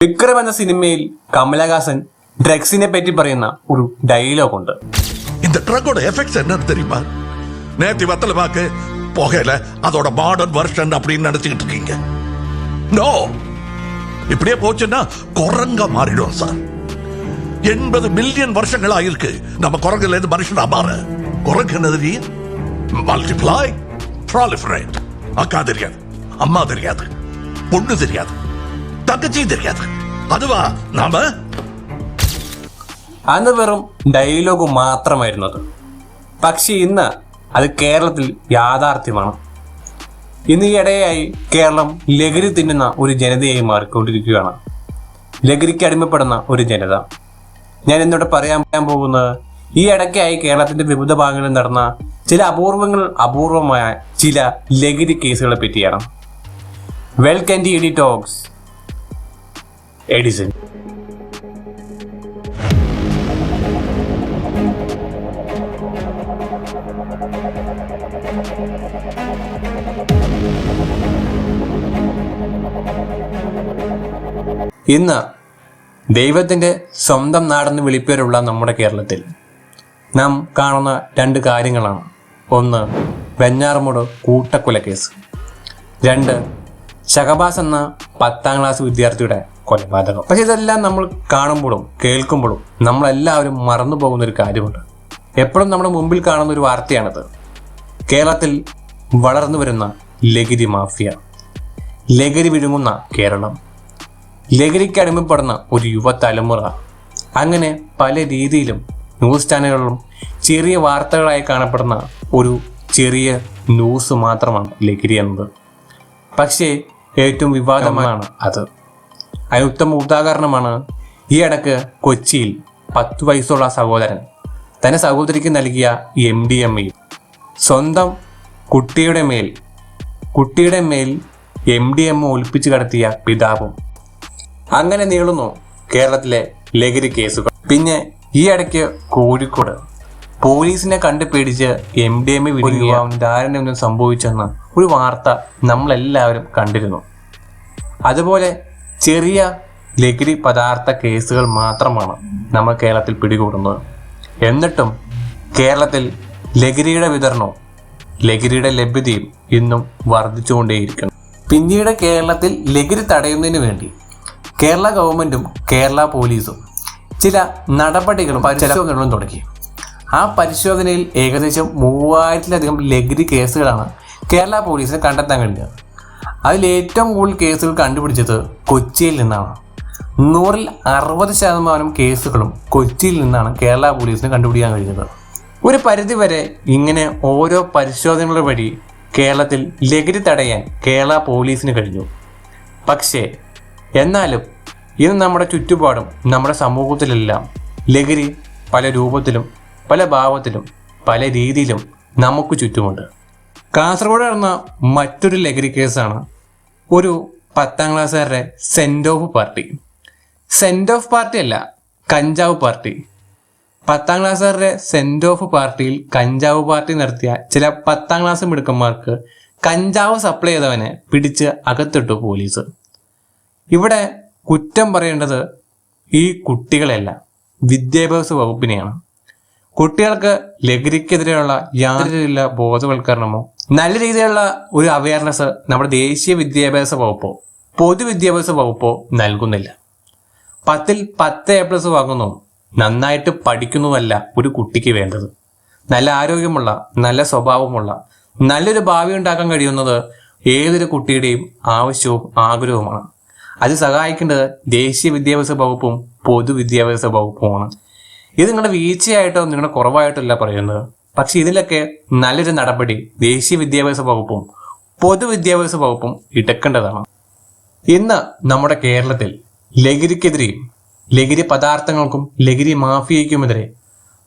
വിക്രം എന്ന സിനിമയിൽ കമലഹാസൻ ഡ്രഗ്സിനെ പറ്റി പറയുന്ന ഒരു ഡയലോഗ് ഉണ്ട് இந்த ட்ரக்கோட எஃபெக்ட்ஸ் என்னன்னு தெரியுமா நேத்தி வத்தல பாக்கு புகையில அதோட மாடர்ன் வெர்ஷன் அப்படின்னு நினைச்சுக்கிட்டு இருக்கீங்க நோ இப்படியே போச்சுன்னா குரங்கா மாறிடும் சார் எண்பது மில்லியன் வருஷங்கள் ஆயிருக்கு நம்ம குரங்குல இருந்து மனுஷனா மாற குரங்கு என்னது மல்டிப்ளை ப்ராலிஃபரேட் அக்கா தெரியாது அம்மா தெரியாது பொண்ணு தெரியாது തക്ക ചെയ്തിരിക്കാത്ത അതുവാ നാമ അന്ന് വെറും ഡയലോഗ് മാത്രമായിരുന്നു അത് പക്ഷെ ഇന്ന് അത് കേരളത്തിൽ യാഥാർത്ഥ്യമാണ്. ഇന്ന് ഈയിടെയായി കേരളം ലഹരി തിന്നുന്ന ഒരു ജനതയായി മാറിക്കൊണ്ടിരിക്കുകയാണ്. ലഹരിക്ക് അടിമപ്പെടുന്ന ഒരു ജനത. ഞാൻ എന്നോട് പറയാൻ പോകുന്നത് ഈ ഇടയ്ക്കായി കേരളത്തിന്റെ വിവിധ ഭാഗങ്ങളിൽ നടന്ന ചില അപൂർവങ്ങൾ അപൂർവമായ ചില ലഹരി കേസുകളെ പറ്റിയാണ്. വെൽ കൻഡി ടോക്സ് എഡിസൺ. ഇന്ന് ദൈവത്തിന്റെ സ്വന്തം നാടെന്ന് വിളിപ്പേരുള്ള നമ്മുടെ കേരളത്തിൽ നാം കാണുന്ന രണ്ട് കാര്യങ്ങളാണ്. ഒന്ന് വെഞ്ഞാറമൂട് കൂട്ടക്കൊലക്കേസ്. രണ്ട് ഷഹബാസ് എന്ന പത്താം ക്ലാസ് വിദ്യാർത്ഥിയുടെ കൊലപാതകം. പക്ഷെ ഇതെല്ലാം നമ്മൾ കാണുമ്പോഴും കേൾക്കുമ്പോഴും നമ്മളെല്ലാവരും മറന്നു പോകുന്ന ഒരു കാര്യമുണ്ട്. എപ്പോഴും നമ്മുടെ മുമ്പിൽ കാണുന്ന ഒരു വാർത്തയാണിത്. കേരളത്തിൽ വളർന്നു വരുന്ന ലഹരി മാഫിയ. ലഹരി വിഴുങ്ങുന്ന കേരളം. ലഹരിക്ക് അടിമപ്പെടുന്ന ഒരു യുവ തലമുറ അങ്ങനെ പല രീതിയിലും ന്യൂസ് ചാനലുകളിലും ചെറിയ വാർത്തകളായി കാണപ്പെടുന്ന ഒരു ചെറിയ ന്യൂസ് മാത്രമാണ് ലഹരി എന്നത്. പക്ഷേ ഏറ്റവും വിവാദമാണ് അത്. അതിന് ഉത്തമ ഉദാഹരണമാണ് ഈ ഇടയ്ക്ക് കൊച്ചിയിൽ പത്ത് വയസ്സുള്ള സഹോദരൻ തന്റെ സഹോദരിക്ക് നൽകിയ എം ഡി എം ഇ സ്വന്തം കുട്ടിയുടെ മേൽ കുട്ടിയുടെ മേൽ എം ഡി എം ഒളിപ്പിച്ചു കടത്തിയ പിതാവും. അങ്ങനെ നീളുന്നു കേരളത്തിലെ ലഹരി കേസുകൾ. പിന്നെ ഈ ഇടയ്ക്ക് കോഴിക്കോട്. പോലീസിനെ കണ്ടു പേടിച്ച് എം ഡി എം എ വിടുകയാവും ധാരണയൊന്നും സംഭവിച്ചെന്ന് ഒരു വാർത്ത നമ്മളെല്ലാവരും കണ്ടിരുന്നു. അതുപോലെ ചെറിയ ലഹരി പദാർത്ഥ കേസുകൾ മാത്രമാണ് നമ്മൾ കേരളത്തിൽ പിടികൂടുന്നത്. എന്നിട്ടും കേരളത്തിൽ ലഹരിയുടെ വിതരണവും ലഹരിയുടെ ലഭ്യതയും ഇന്നും വർദ്ധിച്ചുകൊണ്ടേയിരിക്കുന്നു. പിന്നീട് കേരളത്തിൽ ലഹരി തടയുന്നതിന് വേണ്ടി കേരള ഗവൺമെന്റും കേരള പോലീസും ചില നടപടികളും പരിശോധനകളും തുടങ്ങി. ആ പരിശോധനയിൽ ഏകദേശം മൂവായിരത്തിലധികം ലഹരി കേസുകളാണ് കേരള പോലീസിന് കണ്ടെത്താൻ കഴിഞ്ഞത്. അതിൽ ഏറ്റവും കൂടുതൽ കേസുകൾ കണ്ടുപിടിച്ചത് കൊച്ചിയിൽ നിന്നാണ്. നൂറിൽ അറുപത് ശതമാനം കേസുകളും കൊച്ചിയിൽ നിന്നാണ് കേരള പോലീസിന് കണ്ടുപിടിക്കാൻ കഴിഞ്ഞത്. ഒരു പരിധിവരെ ഇങ്ങനെ ഓരോ പരിശോധനകൾ വഴി കേരളത്തിൽ ലഹരി തടയാൻ കേരള പോലീസിന് കഴിഞ്ഞു. പക്ഷേ എന്നാലും ഇന്ന് നമ്മുടെ ചുറ്റുപാടും നമ്മുടെ സമൂഹത്തിലെല്ലാം ലഹരി പല രൂപത്തിലും പല ഭാവത്തിലും പല രീതിയിലും നമുക്ക് ചുറ്റുമുണ്ട്. കാസർഗോഡ് നടന്ന മറ്റൊരു ലഹരി കേസാണ് ഒരു പത്താം ക്ലാസ്സുകാരുടെ send off party. Send off party അല്ല കഞ്ചാവ് പാർട്ടി. പത്താം ക്ലാസ്സുകാരുടെ സെൻഡ് ഓഫ് പാർട്ടിയിൽ കഞ്ചാവ് പാർട്ടി നടത്തിയ ചില പത്താം ക്ലാസ് മിടുക്കന്മാർക്ക് കഞ്ചാവ് സപ്ലൈ ചെയ്തവനെ പിടിച്ച് അകത്തിട്ടു പോലീസ്. ഇവിടെ കുറ്റം പറയേണ്ടത് ഈ കുട്ടികളെയല്ല വിദ്യാഭ്യാസ വകുപ്പിനെയാണ്. കുട്ടികൾക്ക് ലഹരിക്കെതിരെയുള്ള യാതൊരു ബോധവൽക്കരണമോ നല്ല രീതിയിലുള്ള ഒരു അവയർനെസ് നമ്മുടെ ദേശീയ വിദ്യാഭ്യാസ വകുപ്പോ പൊതുവിദ്യാഭ്യാസ വകുപ്പോ നൽകുന്നില്ല. പത്തിൽ പത്ത് എ പ്ലസ് വാങ്ങുന്നു. നന്നായിട്ട് പഠിക്കുന്നതല്ല ഒരു കുട്ടിക്ക് വേണ്ടത്. നല്ല ആരോഗ്യമുള്ള നല്ല സ്വഭാവമുള്ള നല്ലൊരു ഭാവി ഉണ്ടാക്കാൻ കഴിയുന്നത് ഏതൊരു കുട്ടിയുടെയും ആവശ്യവും ആഗ്രഹവുമാണ്. അത് സഹായിക്കേണ്ടത് ദേശീയ വിദ്യാഭ്യാസ വകുപ്പും പൊതുവിദ്യാഭ്യാസ വകുപ്പുമാണ്. ഇത് നിങ്ങളുടെ വീഴ്ചയായിട്ടോ നിങ്ങളുടെ കുറവായിട്ടോ അല്ല പറയുന്നത്. പക്ഷെ ഇതിലൊക്കെ നല്ലൊരു നടപടി ദേശീയ വിദ്യാഭ്യാസ വകുപ്പും പൊതുവിദ്യാഭ്യാസ വകുപ്പും എടുക്കേണ്ടതാണ്. ഇന്ന് നമ്മുടെ കേരളത്തിൽ ലഹരിക്കെതിരെയും ലഹരി പദാർത്ഥങ്ങൾക്കും ലഹരി മാഫിയയ്ക്കുമെതിരെ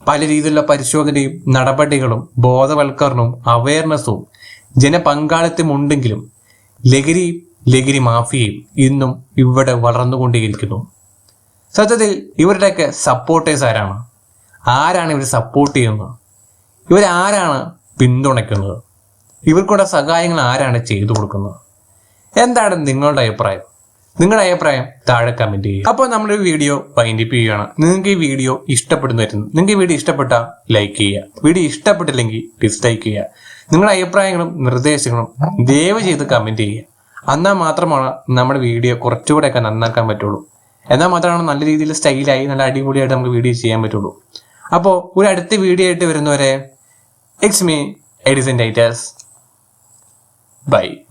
പല രീതിയിലുള്ള പരിശോധനയും നടപടികളും ബോധവൽക്കരണവും അവയർനെസ്സും ജനപങ്കാളിത്തം ഉണ്ടെങ്കിലും ലഹരി ലഹരി മാഫിയയും ഇന്നും ഇവിടെ വളർന്നുകൊണ്ടേയിരിക്കുന്നു. സത്യത്തിൽ ഇവരുടെയൊക്കെ സപ്പോർട്ടേഴ്സ് ആരാണ്? ആരാണ് ഇവർ സപ്പോർട്ട് ചെയ്യുന്നത്? ഇവരാരാണ് പിന്തുണയ്ക്കുന്നത്? ഇവർക്കുള്ള സഹായങ്ങൾ ആരാണ് ചെയ്തു കൊടുക്കുന്നത്? എന്താണ് നിങ്ങളുടെ അഭിപ്രായം? നിങ്ങളുടെ അഭിപ്രായം താഴെ കമന്റ് ചെയ്യുക. അപ്പോൾ നമ്മളൊരു വീഡിയോ വൈൻഡിപ്പ് ചെയ്യുകയാണ്. നിങ്ങൾക്ക് ഈ വീഡിയോ ഇഷ്ടപ്പെടുന്നു വരുന്നു നിങ്ങൾക്ക് ഈ വീഡിയോ ഇഷ്ടപ്പെട്ട ലൈക്ക് ചെയ്യുക. വീഡിയോ ഇഷ്ടപ്പെട്ടില്ലെങ്കിൽ ഡിസ്ലൈക്ക് ചെയ്യുക. നിങ്ങളുടെ അഭിപ്രായങ്ങളും നിർദ്ദേശങ്ങളും ദയവ് ചെയ്ത് കമന്റ് ചെയ്യുക. എന്നാൽ മാത്രമാണ് നമ്മുടെ വീഡിയോ കുറച്ചുകൂടെയൊക്കെ നന്നാക്കാൻ പറ്റുള്ളൂ. എന്നാൽ മാത്രമാണ് നല്ല രീതിയിൽ സ്റ്റൈലായി നല്ല അടിപൊളിയായിട്ട് നമുക്ക് വീഡിയോ ചെയ്യാൻ പറ്റുള്ളൂ. അപ്പോൾ ഒരു അടുത്ത വീഡിയോ ആയിട്ട് വരുന്നവരെ It's me, Edison. and Bye.